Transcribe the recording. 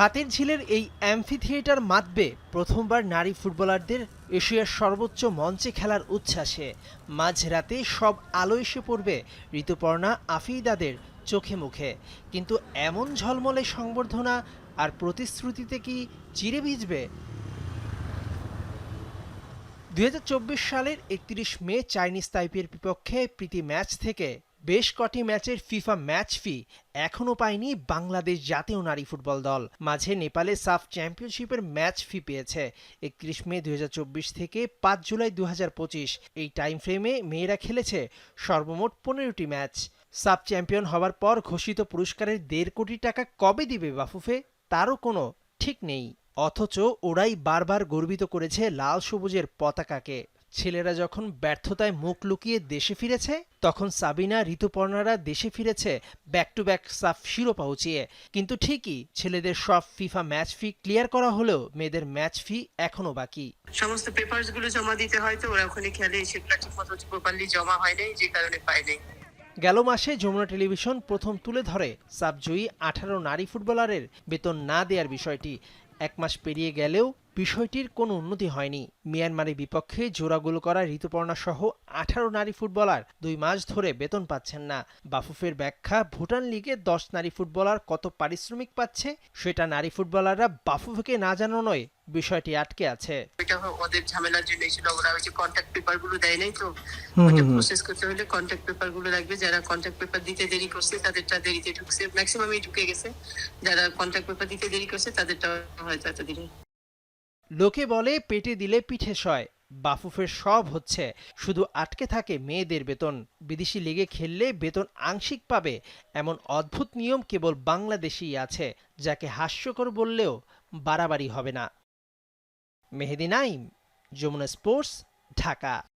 হাতির ঝিলের এই অ্যাম্ফি থিয়েটার মাতবে প্রথমবার নারী ফুটবলারদের এশিয়ার সর্বোচ্চ মঞ্চে খেলার উচ্ছ্বাসে। মাঝরাতে সব আলো এসে পড়বে ঋতুপর্ণা আফিদাদের চোখে মুখে। কিন্তু এমন ঝলমলে সংবর্ধনা আর প্রতিশ্রুতিতে কি চিরে ভিজবে? দু হাজার চব্বিশ সালের একত্রিশ মে চাইনিজ তাইপের বিপক্ষে প্রীতি ম্যাচ থেকে বেশ কটি ম্যাচের ফিফা ম্যাচ ফি এখনও পায়নি বাংলাদেশ জাতীয় নারী ফুটবল দল। মাঝে নেপালে সাফ চ্যাম্পিয়নশিপের ম্যাচ ফি পেয়েছে। একত্রিশ মে দু হাজার চব্বিশ থেকে পাঁচ জুলাই দুহাজার পঁচিশ এই টাইম ফ্রেমে মেয়েরা খেলেছে সর্বমোট পনেরোটি ম্যাচ। সাব চ্যাম্পিয়ন হওয়ার পর ঘোষিত পুরস্কারের দেড় কোটি টাকা কবে দিবে বাফুফে তারও কোনো ঠিক নেই। অথচ ওরাই বারবার গর্বিত করেছে লাল সবুজের পতাকাকে। ছেলেরা যখন ব্যর্থতায় মুখ লুকিয়ে দেশে ফিরেছে তখন সাবিনা ঋতুপর্ণারা দেশে ফিরেছে ব্যাক টু ব্যাক সাফ শিরোপা উঁচিয়ে। কিন্তু ঠিকই ছেলেদের সব ফিফা ম্যাচ ফি ক্লিয়ার করা হলেও মেয়েদের ম্যাচ ফি এখনও বাকি। সমস্ত পেপারসগুলো জমা দিতে হয় তো ওরা ওখানে খেলে সেগুলো ঠিক মতো প্রপারলি জমা হয় নাই যে কারণে পায় নাই। গেল মাসে যমুনা টেলিভিশন প্রথম তুলে ধরে সাবজয়ী আঠারো নারী ফুটবলারের বেতন না দেওয়ার বিষয়টি। এক মাস পেরিয়ে গেলেও বিষয়টির কোনো উন্নতি হয়নি। মিয়ানমারের বিপক্ষে জোড়া গোল করা ঋতুপর্ণা সহ আঠারো নারী ফুটবলার দুই মাস ধরে বেতন পাচ্ছেন না। বাফুফের ব্যাখ্যা ভুটান লিগে দশ নারী ফুটবলার কত পারিশ্রমিক পাচ্ছে সেটা নারী ফুটবলাররা বাফুফেকে না জানানোয় বিষয়টি আটকে আছে। ওদের ঝামেলার জন্য ছিল ওরা ওই যে কন্ট্যাক্ট পেপারগুলো দেয় নাই তো? ওটা প্রসেস করতে হলে কন্ট্যাক্ট পেপারগুলো লাগবে। যারা কন্ট্যাক্ট পেপার দিতে দেরি করছে তাদেরটা দেরিতে ঢুকছে। ম্যাক্সিমামই ঢুকে গেছে। যারা কন্ট্যাক্ট পেপার দিতে দেরি করছে তাদেরটা হয়তো এতদিনে লোকে বলে পেটে দিলে পিঠে সয়, বাফুফের সব হচ্ছে। শুধু আটকে থাকে মেয়েদের বেতন। বিদেশি লিগে খেললে বেতন আংশিক পাবে, এমন অদ্ভুত নিয়ম কেবল বাংলাদেশেই আছে, যাকে হাস্যকর বললেও বাড়াবাড়ি হবে না। মেহেদি নাইম, যমুনা স্পোর্টস, ঢাকা।